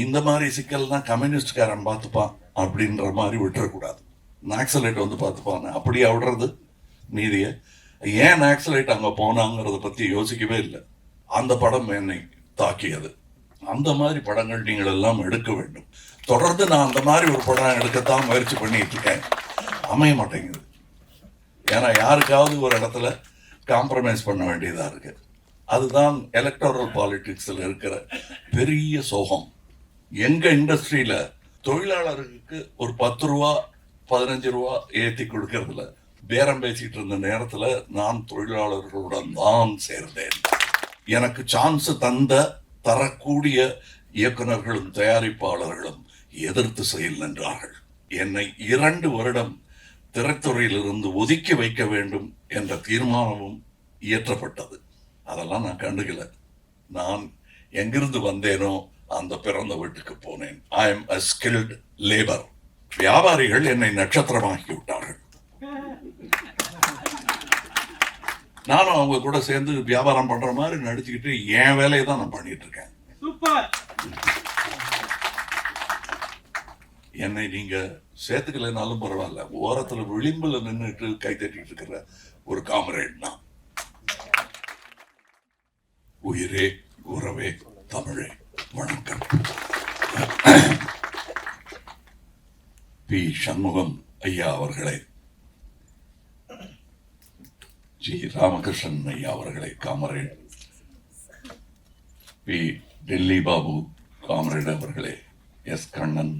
இந்த மாதிரி சிக்கல் தான் கம்யூனிஸ்ட்காரன் பார்த்துப்பான் அப்படின்ற மாதிரி விட்டுறக்கூடாது. நாக்சலைட் வந்து பார்த்துப்பான். அப்படியே விடுறது நீதியை. ஏன் நாக்சலைட் அங்கே போனாங்கிறத பற்றி யோசிக்கவே இல்லை. அந்த படம் என்னை தாக்கியது. அந்த மாதிரி படங்கள் நீங்கள் எல்லாம் எடுக்க வேண்டும். தொடர்ந்து நான் அந்த மாதிரி ஒரு படம் எடுக்கத்தான் முயற்சி பண்ணிட்டு இருக்கேன். அமைய மாட்டேங்குது. ஏன்னா யாருக்காவது ஒரு இடத்துல காம்ப்ரமைஸ் பண்ண வேண்டியதாக இருக்கு. அதுதான் எலக்டோரல் பாலிட்டிக்ஸில் இருக்கிற பெரிய சோகம். எங்க இண்டஸ்ட்ரியில தொழிலாளருக்கு ஒரு பத்து ரூபா பதினஞ்சு ரூபா ஏற்றி கொடுக்கறதுல பேரம் பேசிட்டு இருந்த நேரத்துல நான் தொழிலாளர்களுடன் தான் சேர்ந்தேன். எனக்கு சான்ஸ் தந்த தரக்கூடிய இயக்குனர்களும் தயாரிப்பாளர்களும் எதிர்த்து செயல் நின்றார்கள். என்னை இரண்டு வருடம் திரைத்துறையிலிருந்து ஒதுக்கி வைக்க வேண்டும் என்ற தீர்மானமும் இயற்றப்பட்டது. அதெல்லாம் நான் கண்டுக்கல. நான் எங்கிருந்து வந்தேனோ அந்த பிறந்த வீட்டுக்கு போனேன். I am a skilled labour வியாபாரிகள் என்னை நட்சத்திரமாக்கி விட்டார்கள். நானும் அவங்க கூட சேர்ந்து வியாபாரம் பண்ற மாதிரி நடிச்சுக்கிட்டு என் வேலையை தான் நான் பண்ணிட்டு இருக்கேன். என்னை நீங்க சேர்த்துக்கலைனாலும் பரவாயில்ல. ஓரத்துல விளிம்புல நின்றுட்டு கை தட்டிட்டு இருக்கிற ஒரு காமரேட் தான் உயிரே உறவே தமிழே. வணக்கம் பி சண்முகம் ஐயா அவர்களே ஜி ராமகிருஷ்ணன் ஐயா அவர்களே comrade P Delhi Babu comrade அவர்களே எஸ் கண்ணன்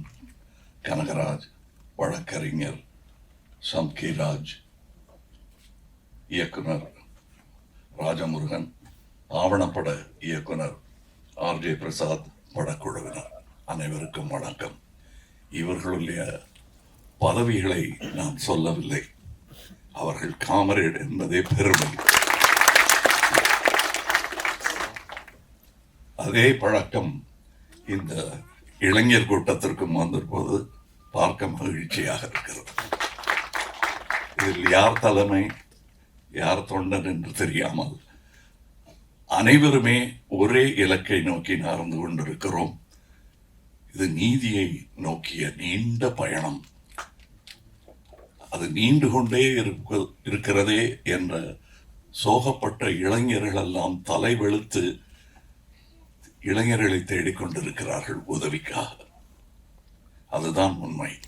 கனகராஜ் வழக்கறிஞர் சம்கிராஜ் இயக்குனர் ராஜமுருகன் ஆவணப்பட இயக்குனர் ஆர்ஜே பிரசாத் படக்குழுவினர் அனைவருக்கும் வணக்கம். இவர்களுடைய பதவிகளை நான் சொல்லவில்லை. அவர்கள் காமரேட் என்பதே பெருமை. அதே பழக்கம் இந்த இளைஞர் கூட்டத்திற்கும் வந்திருப்பது பார்க்க மகிழ்ச்சியாக இருக்கிறது. இதில் யார் தலைமை யார் தொண்டன் என்று தெரியாமல் அனைவருமே ஒரே இலக்கை நோக்கி நகர்ந்து கொண்டிருக்கிறோம். இது நீதியை நோக்கிய நீண்ட பயணம். அது நீண்டு கொண்டே இருக்க- இருக்கிறதே என்ற சோகப்பட்ட இளைஞர்கள் எல்லாம் தலை வெளுத்து இளைஞர்களை தேடிக்கொண்டிருக்கிறார்கள் உதவிக்காக. அதுதான் உண்மை.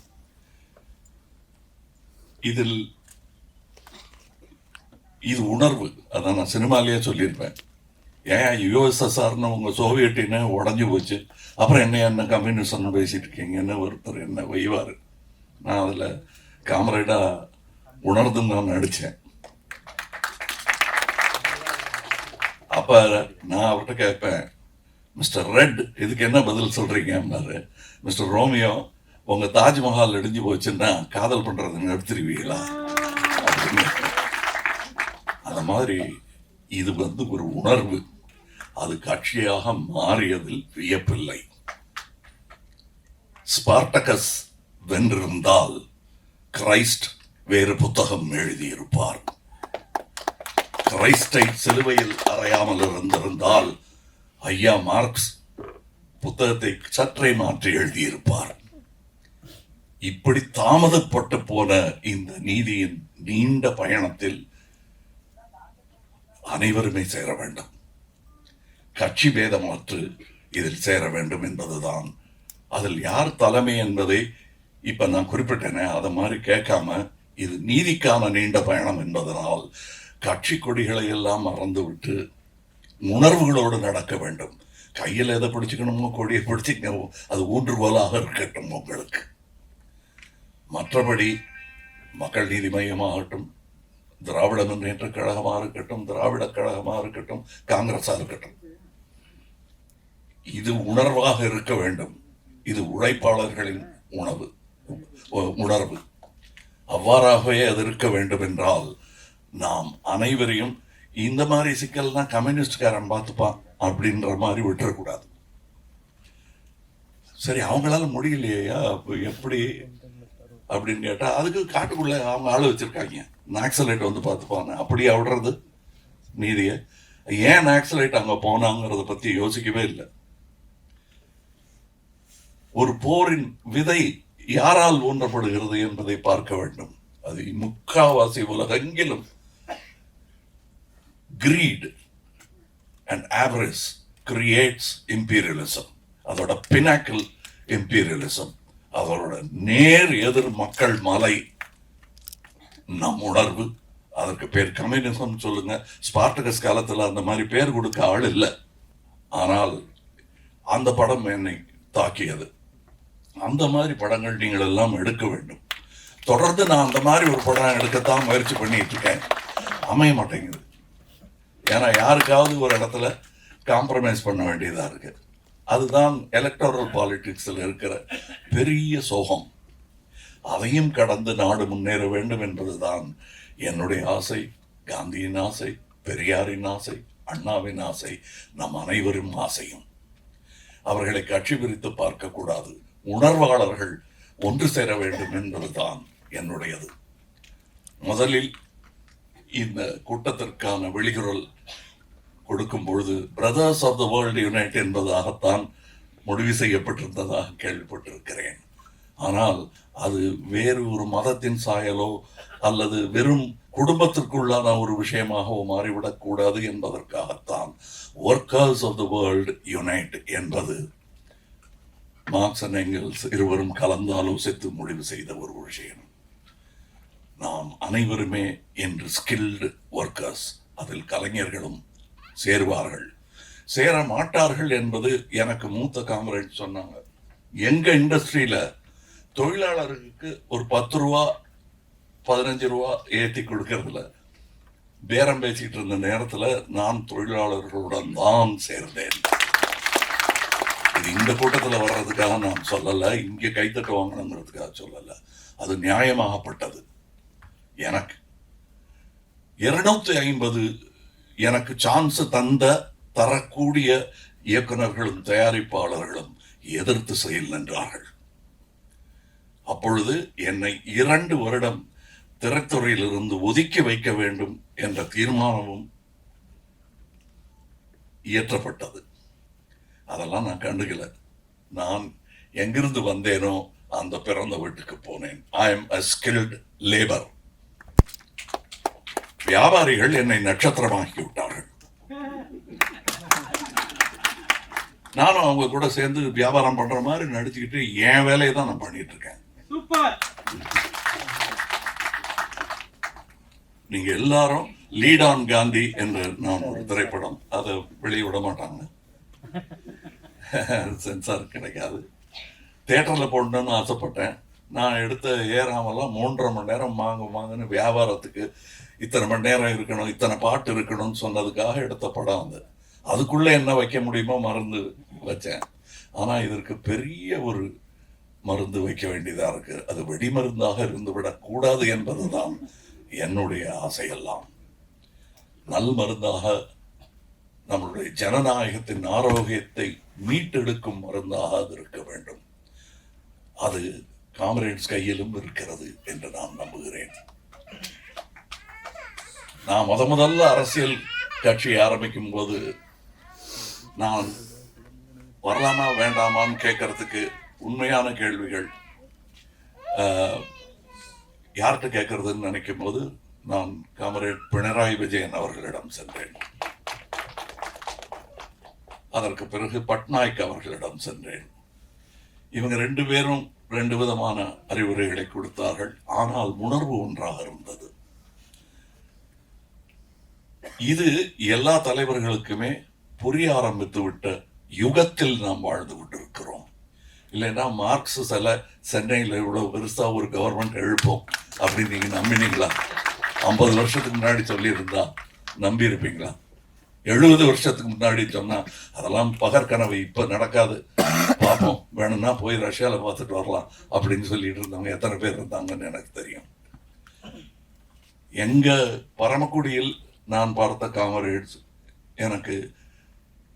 இதில் இது உணர்வு. அதான் நான் சினிமாலேயே சொல்லியிருப்பேன். ஏன் யுஎஸ்எஸ்ஆர்னு உங்க சோவியட்டின்னு உடஞ்சு போச்சு. அப்புறம் என்ன என்ன கம்யூனிசம்னு பேசிட்டு இருக்கீங்கன்னு ஒருத்தர் என்ன வைவாரு நான் அதுல காமரேடாக உணர்ந்து நான் நடிச்சேன். அப்ப நான் அவர்கிட்ட கேட்பேன் மிஸ்டர் ரெட் இதுக்கு என்ன பதில் சொல்கிறீங்கன்னாரு மிஸ்டர் ரோமியோ உங்க தாஜ்மஹால் இடிஞ்சு போச்சுன்னா காதல் பண்ணுறதை நிறுத்திடுவீங்களா? அப்படின்னு. அந்த மாதிரி இது வந்து ஒரு உணர்வு. அது கட்சியாக மாறியதில் வியப்பில்லை. ஸ்பார்டகஸ் வென்றிருந்தால் கிரைஸ்ட் வேறு புத்தகம் எழுதியிருப்பார். கிரைஸ்டை சிலுவையில் அறையாமல் இருந்திருந்தால் ஐயா மார்க்ஸ் புத்தகத்தை சற்றே மாற்றி எழுதியிருப்பார். இப்படி தாமதப்பட்டு போன இந்த நீதியின் நீண்ட பயணத்தில் அனைவருமே சேர வேண்டும். கட்சி பேதமாற்று இதில் சேர வேண்டும் என்பதுதான். அதில் யார் தலைமை என்பதை இப்ப நான் குறிப்பிட்டேனே அதை மாதிரி கேட்காம இது நீதிக்கான நீண்ட பயணம் என்பதனால் கட்சி கொடிகளை எல்லாம் மறந்துவிட்டு உணர்வுகளோடு நடக்க வேண்டும். கையில் எதை பிடிச்சிக்கணுமோ கொடியை பிடிச்சிக்கணும் அது ஊன்றுகோலாக இருக்கட்டும் உங்களுக்கு. மற்றபடி மக்கள் நீதி மையமாகட்டும் திராவிட முன்னேற்ற கழகமாக இருக்கட்டும் திராவிட கழகமாக இருக்கட்டும் காங்கிரஸாக இருக்கட்டும் இது உணர்வாக இருக்க வேண்டும். இது உழைப்பாளர்களின் உணவு உணர்வு. அவ்வாறாகவே அது இருக்க வேண்டும் என்றால் நாம் அனைவரையும் இந்த மாதிரி சிக்கல்னா கம்யூனிஸ்ட்காரன் பார்த்துப்பான் அப்படின்ற மாதிரி விட்டுறக்கூடாது. சரி அவங்களால முடியலையா எப்படி? அப்படின்னு கேட்டா அதுக்கு காட்டுக்குள்ள அவங்க ஆள் வச்சிருக்காங்க. நாக்சலைட் வந்து பார்த்துப்பாங்க. அப்படியே விடுறது? நீதியை. ஏன் நாக்சலைட் அங்க போனாங்கிறத பத்தி யோசிக்கவே இல்லை. ஒரு போரின் விதை யாரால் ஊன்றப்படுகிறது என்பதை பார்க்க வேண்டும். அது முக்காவாசி உலகெங்கிலும் greed and average creates imperialism அதோட பினாக்கிள் இம்பீரியலிசம் அதோட நேர் எதிர் மக்கள் மலை நம் உணர்வு. அதற்கு பேர் கம்யூனிசம் சொல்லுங்க. ஸ்பார்டகஸ் காலத்தில் அந்த மாதிரி பேர் கொடுக்க ஆள் இல்லை. ஆனால் அந்த படம் என்னை தாக்கியது. அந்த மாதிரி படங்கள் நீங்கள் எல்லாம் எடுக்க வேண்டும். தொடர்ந்து நான் அந்த மாதிரி ஒரு படம் எடுக்கத்தான் முயற்சி பண்ணிட்டு இருக்கேன். அமைய மாட்டேங்குது. ஏன்னா யாருக்காவது ஒரு இடத்துல காம்ப்ரமைஸ் பண்ண வேண்டியதா இருக்கு. அதுதான் எலக்டோரல் பாலிடிக்ஸில் இருக்கிற பெரிய சோகம். அதையும் கடந்து நாடு முன்னேற வேண்டும் என்பதுதான் என்னுடைய ஆசை. காந்தியின் ஆசை பெரியாரின் ஆசை அண்ணாவின் ஆசை நம் அனைவரும் ஆசையும். அவர்களை கட்சி பிரித்து பார்க்கக்கூடாது. உணர்வாளர்கள் ஒன்று சேர வேண்டும் என்பதுதான் என்னுடையது. முதலில் இந்த கூட்டத்திற்கான வெளிகுரல் கொடுக்கும் பொழுது brothers of the world unite என்பதாகத்தான் முடிவு செய்யப்பட்டிருந்ததாக கேள்விப்பட்டிருக்கிறேன். ஆனால் அது வேறு ஒரு மதத்தின் சாயலோ அல்லது வெறும் குடும்பத்திற்குள்ளான ஒரு விஷயமாகவோ மாறிவிடக்கூடாது என்பதற்காகத்தான் workers of the world unite என்பது மார்க்ஸ் அண்ட் எங்கல்ஸ் இருவரும் கலந்து ஆலோசித்து முடிவு செய்த ஒரு விஷயம். நாம் அனைவருமே இன்று ஸ்கில்டு ஒர்க்கர்ஸ் அதில் கலைஞர்களும் சேருவார்கள். சேர மாட்டார்கள் என்பது எனக்கு மூத்த காமரேட் சொன்னாங்க. எங்க இண்டஸ்ட்ரியில தொழிலாளர்களுக்கு ஒரு பத்து ரூபா பதினஞ்சு ரூபா ஏற்றி கொடுக்கறதுல பேரம் பேசிட்டு இருந்த நேரத்தில் நான் தொழிலாளர்களுடன் தான் சேர்ந்தேன். அது இந்த கூட்டத்துல வர்றதுக்காக நான் சொல்லல இங்கே கைத்தட்டு வாங்கணுங்கிறதுக்காக சொல்லல. அது நியாயமாகப்பட்டது. எனக்கு. இருநூத்தி ஐம்பது எனக்கு சான்ஸ் தந்த தரக்கூடிய இயக்குனர்களும் தயாரிப்பாளர்களும் எதிர்த்து செயல் நின்றார்கள். அப்பொழுது என்னை இரண்டு வருடம் திரைத்துறையிலிருந்து ஒதுக்கி வைக்க வேண்டும் என்ற தீர்மானமும் இயற்றப்பட்டது. அதெல்லாம் நான் கண்டுக்கல. நான் எங்கிருந்து வந்தேனோ அந்த பிறந்த வீட்டுக்கு போனேன். I am a skilled labour வியாபாரிகள் என்னை நட்சத்திரமாக்கி விட்டார்கள். நானும் அவங்க கூட சேர்ந்து வியாபாரம் பண்ற மாதிரி நடிச்சுக்கிட்டு என் வேலையை தான் நான் பண்ணிட்டு இருக்கேன். நீங்க எல்லாரும் லீட் ஆன் காந்தி என்ற நான் ஒரு திரைப்படம் அதை வெளியிட மாட்டாங்க. சென்சார் கிடைக்காது. தேட்டரில் போடணும்னு ஆசைப்பட்டேன். நான் எடுத்த ஏறாமலாம் மூன்றரை மணி நேரம் வாங்க வாங்கன்னு வியாபாரத்துக்கு இத்தனை மணி நேரம் இருக்கணும் இத்தனை பாட்டு இருக்கணும்னு சொன்னதுக்காக எடுத்த படம் அது. அதுக்குள்ளே என்ன வைக்க முடியுமோ மருந்து வச்சேன். ஆனால் இதற்கு பெரிய ஒரு மருந்து வைக்க வேண்டியதாக இருக்குது அது வெடிமருந்தாக இருந்து விடக்கூடாது என்பதுதான் என்னுடைய ஆசையெல்லாம். நல் மருந்தாக நம்மளுடைய ஜனநாயகத்தின் ஆரோக்கியத்தை மீட்டெடுக்கும் மருந்தாக அது இருக்க வேண்டும். அது காமரேட்ஸ் கையிலும் இருக்கிறது என்று நான் நம்புகிறேன். நான் முத முதல்ல அரசியல் கட்சி ஆரம்பிக்கும் போது நான் வரலாமா வேண்டாமான்னு கேட்கறதுக்கு உண்மையான கேள்விகள் ஆஹ், யார்கிட்ட கேட்கறதுன்னு நினைக்கும் போது நான் காமரேட் பினராயி விஜயன் அவர்களிடம் சென்றேன். அதற்கு பிறகு பட்நாயக் அவர்களிடம் சென்றேன். இவங்க ரெண்டு பேரும் ரெண்டு விதமான அறிவுரைகளை கொடுத்தார்கள். ஆனால் உணர்வு ஒன்றாக இருந்தது. இது எல்லா தலைவர்களுக்குமே புரிய ஆரம்பித்து விட்ட யுகத்தில் நாம் வாழ்ந்து கொண்டிருக்கிறோம். இல்லைன்னா மார்க்ஸ் சில சென்னையில் இவ்வளவு பெருசா ஒரு கவர்மெண்ட் எழுப்போம் அப்படின்னு நீங்க நம்பினீங்களா? ஐம்பது வருஷத்துக்கு முன்னாடி சொல்லியிருந்தா நம்பி இருப்பீங்களா எழுபது வருஷத்துக்கு முன்னாடி சொன்னா அதெல்லாம் பகற்கனவு இப்ப நடக்காது. பார்ப்போம் வேணும்னா போய் ரஷ்யால பார்த்துட்டு வரலாம் அப்படின்னு சொல்லிட்டு இருந்தவங்க எத்தனை பேர் இருந்தாங்கன்னு எனக்கு தெரியும். எங்க பரமக்குடியில் நான் பார்த்த காமரேட்ஸ் எனக்கு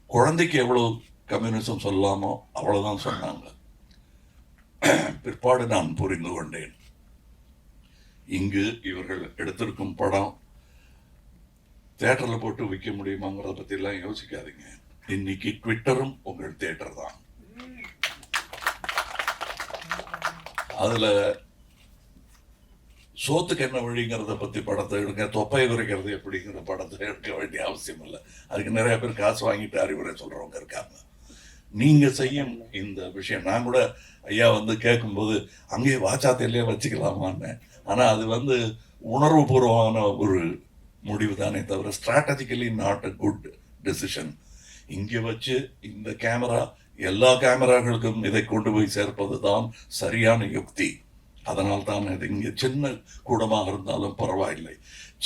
குழந்தைக்கு எவ்வளவு கம்யூனிசம் சொல்லாமோ அவ்வளவுதான் சொன்னாங்க. பிற்பாடு நான் புரிந்து கொண்டேன். இங்கு இவர்கள் எடுத்திருக்கும் படம் தேட்டரில் போட்டு விற்க முடியுமாங்கிறத பற்றிலாம் யோசிக்காதீங்க. இன்னைக்கு ட்விட்டரும் உங்கள் தேட்டர் தான். அதில் சோத்துக்கு என்ன வழிங்கிறத பற்றி படத்தை எடுங்க தொப்பை குறைக்கிறது எப்படிங்கிற படத்தை எடுக்க வேண்டிய அவசியம் இல்லை. அதுக்கு நிறைய பேர் காசு வாங்கிட்டு அறிவுரை சொல்கிறவங்க இருக்காங்க. நீங்கள் செய்யும் இந்த விஷயம். நான் கூட ஐயா வந்து கேட்கும்போது அங்கேயே வாச்சாத்தையிலே வச்சுக்கலாமான்னு. ஆனால் அது வந்து உணர்வுபூர்வமான ஒரு முடிவு தானே தவிர strategically not a good decision இங்க வச்சு இந்த கேமரா எல்லா கேமராக்களுக்கும் இதை கொண்டு போய் சேர்ப்பது தான் சரியான யுக்தி. அதனால் தான் இது இங்க சின்ன கூட்டமாக இருந்தாலும் பரவாயில்லை.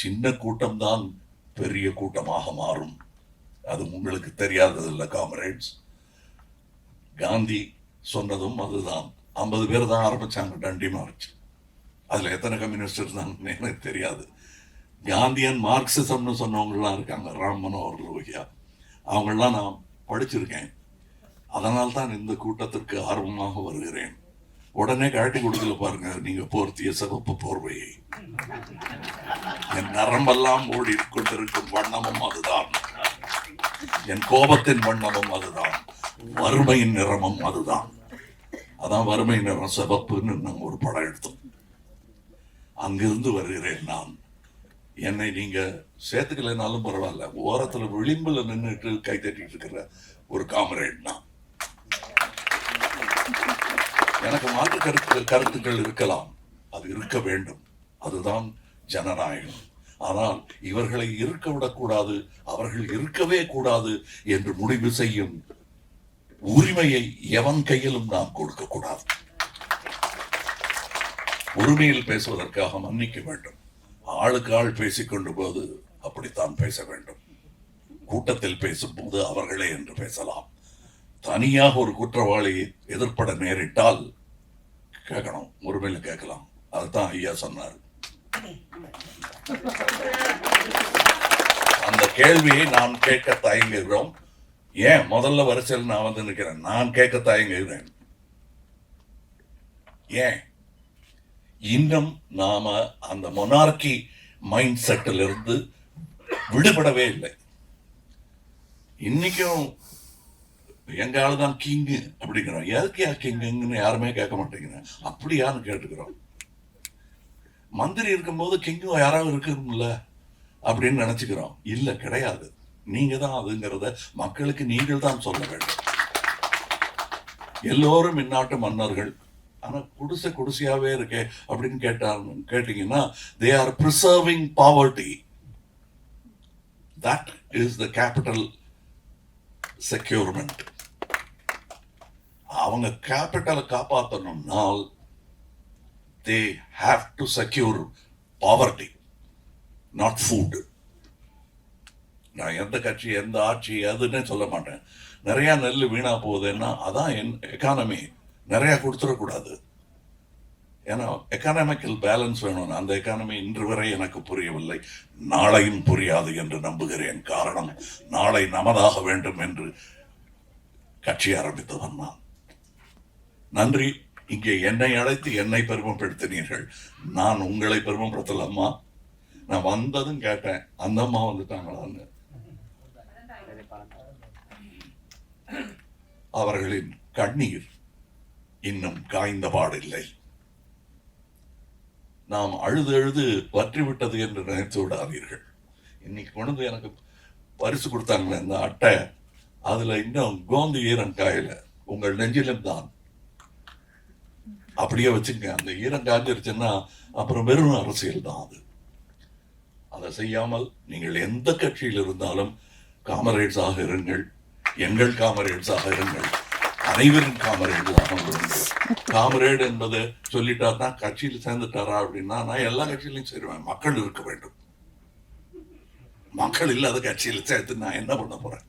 சின்ன கூட்டம் தான் பெரிய கூட்டமாக மாறும். அது உங்களுக்கு தெரியாததில்லை காமரேட்ஸ் காந்தி சொன்னதும் அதுதான். ஐம்பது பேர் தான் ஆரம்பிச்சாங்க டண்டி மார்ச் அதுல எத்தனை கம்யூனிஸ்ட் இருந்தாங்கன்னு எனக்கு தெரியாது. காந்தியன் மார்க்சிசம்னு சொன்னவங்களாம் இருக்காங்க ராம் மனோகர் லோகியா அவங்களெலாம் நான் படிச்சிருக்கேன். அதனால் தான் இந்த கூட்டத்திற்கு ஆர்வமாக வருகிறேன். உடனே கழட்டி கொடுக்கல பாருங்க நீங்க போர்த்திய சிவப்பு போர்வையை. என் நரம்பெல்லாம் ஓடி கொண்டிருக்கும் வண்ணமும் அதுதான். என் கோபத்தின் வண்ணமும் அதுதான். வறுமையின் நிறமும் அதுதான். அதான் வறுமை நிறம் சிவப்புன்னு நாங்கள் ஒரு படம் எடுத்தோம். அங்கிருந்து வருகிறேன் நான். என்னை நீங்க சேர்த்துக்கலைனாலும் பரவாயில்ல. ஓரத்துல விளிம்புல நின்றுட்டு கை தட்டிட்டு இருக்கிற ஒரு காமரேட் நான். எனக்கு மாற்று கருத்து கருத்துக்கள் இருக்கலாம். அது இருக்க வேண்டும். அதுதான் ஜனநாயகம். ஆனால் இவர்களை இருக்க விடக்கூடாது அவர்கள் இருக்கவே கூடாது என்று முடிவு செய்யும் உரிமையை எவன் கையிலும் நாம் கொடுக்க கூடாது உரிமையில் பேசுவதற்காக மன்னிக்க வேண்டும். ஆளுக்கு ஆள் பேசிக்கொண்டு போது அப்படித்தான் பேச வேண்டும். கூட்டத்தில் பேசும்போது அவர்களே என்று பேசலாம். தனியாக ஒரு குற்றவாளி எதிர்ப்பட நேரிட்டால் கேட்கணும். உரிமையில் கேட்கலாம். அதுதான் ஐயா சொன்னார். அந்த கேள்வியை நாம் கேட்க தயங்குகிறோம். ஏன்? முதல்ல வரிசையில் நான் வந்து நிற்கிறேன். நான் கேட்க தயங்குகிறேன். ஏன்? இன்னும் நாம அந்த மொனார்கி மைண்ட் செட்டில் இருந்து விடுபடவே இல்லை. இன்னைக்கும் எங்க ஆளு தான் கிங்கு அப்படிங்கிறோம். எதுக்கு யார் கிங்குன்னு யாருமே கேட்க மாட்டேங்கிறேன். அப்படியான்னு கேட்டுக்கிறோம். மந்திரி இருக்கும்போது கிங்கும் யாராவது இருக்கணும்ல அப்படின்னு நினைச்சுக்கிறோம். இல்ல கிடையாது. நீங்க தான் அதுங்கிறத மக்களுக்கு நீங்கள் தான் சொல்ல வேண்டும். எல்லோரும் இந்நாட்டு மன்னர்கள் ஆனா குடிசை குடிசையாவே இருக்கே அப்படின்னு கேட்டாங்க கேட்டீங்கன்னா they are preserving poverty that is the capital securement அவங்க கேபிட்டலை காப்பாற்றணும்னால் they have to secure poverty not food நான் எந்த கட்சி எந்த ஆட்சி அதுன்னு சொல்ல மாட்டேன். நிறைய நெல் வீணா போகுதுன்னா அதான் என் எக்கானமி நிறைய கொடுத்துடக்கூடாது. ஏன்னா எக்கானமிக்கல் பேலன்ஸ் வேணும் அந்த எக்கானமி இன்று வரை எனக்கு புரியவில்லை. நாளையும் புரியாது என்று நம்புகிறேன். காரணம் நாளை நமதாக வேண்டும் என்று கட்சி ஆரம்பித்தவன் நான். நன்றி. இங்கே என்னை அழைத்து என்னை பெருமைப்படுத்தினீர்கள். நான் உங்களை பெருமைப்படுத்தல அம்மா. நான் வந்ததும் கேட்டேன். அந்த அம்மா வந்துட்டாங்களான்னு. அவர்களின் கண்ணீர் இன்னும் காய்ந்த பாடில்லை நாம் அழுது அழுது வற்றிவிட்டது என்று நினைத்து விடாதீர்கள். இன்னைக்கு கொண்டு வந்து எனக்கு பரிசு கொடுத்தாங்களே இந்த அட்டை. அதுல இன்னும் கோந்து ஈரம் காயல உங்கள் நெஞ்சிலும் தான். அப்படியே வச்சுங்க அந்த ஈரம் காஞ்சிருச்சுன்னா அப்புறம் வெறும் அரசியல் தான் அது. அதை செய்யாமல் நீங்கள் எந்த கட்சியில் இருந்தாலும் காமரேட்ஸாக இருங்கள் எங்கள் காமரேட்ஸாக இருங்கள். அனைவரும் காமரேடு இருங்கள் காமரேடு என்பது சொல்லிட்டாருன்னா கட்சியில் சேர்ந்துட்டாரா அப்படின்னா நான் எல்லா கட்சியிலையும் சேருவேன். மக்கள் இருக்க வேண்டும். மக்கள் இல்லாத கட்சியில் சேர்த்து நான் என்ன பண்ண போறேன்?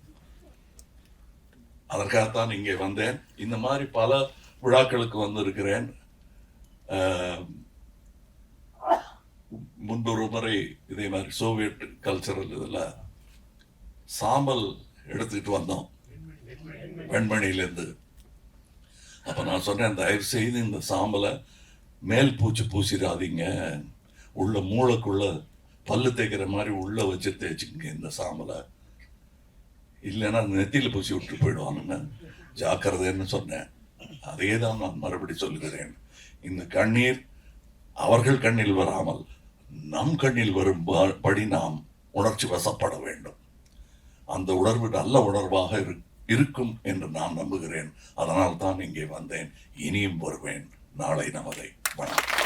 அதற்காகத்தான் இங்கே வந்தேன். இந்த மாதிரி பல விழாக்களுக்கு வந்திருக்கிறேன். முன்னொரு முறை இதே மாதிரி சோவியட் கல்ச்சரல் இதில் சாம்பல் எடுத்துக்கிட்டு வந்தோம். வெண்மணியிலேருந்து. அப்போ நான் சொன்னேன் தயவு செய்து இந்த சாம்பலை மேல் பூச்சி பூசிடாதீங்க. உள்ள மூளைக்குள்ள பல்லு தேய்க்கிற மாதிரி உள்ள வச்சு தேய்ச்சிங்க இந்த சாம்பலை. இல்லைன்னா நெத்தியில பூசி விட்டு போயிடுவானுங்க. ஜாக்கிரதைன்னு சொன்னேன். அதே தான் நான் மறுபடி சொல்கிறேன் இந்த கண்ணீர் அவர்கள் கண்ணில் வராமல் நம் கண்ணில் வரும்படி நாம் உணர்ச்சி வசப்பட வேண்டும். அந்த உணர்வு நல்ல உணர்வாக இருக்கும் இருக்கும் என்று நான் நம்புகிறேன். அதனால் தான் இங்கே வந்தேன். இனியும் வருவேன். நாளை நமதை வணக்கம்.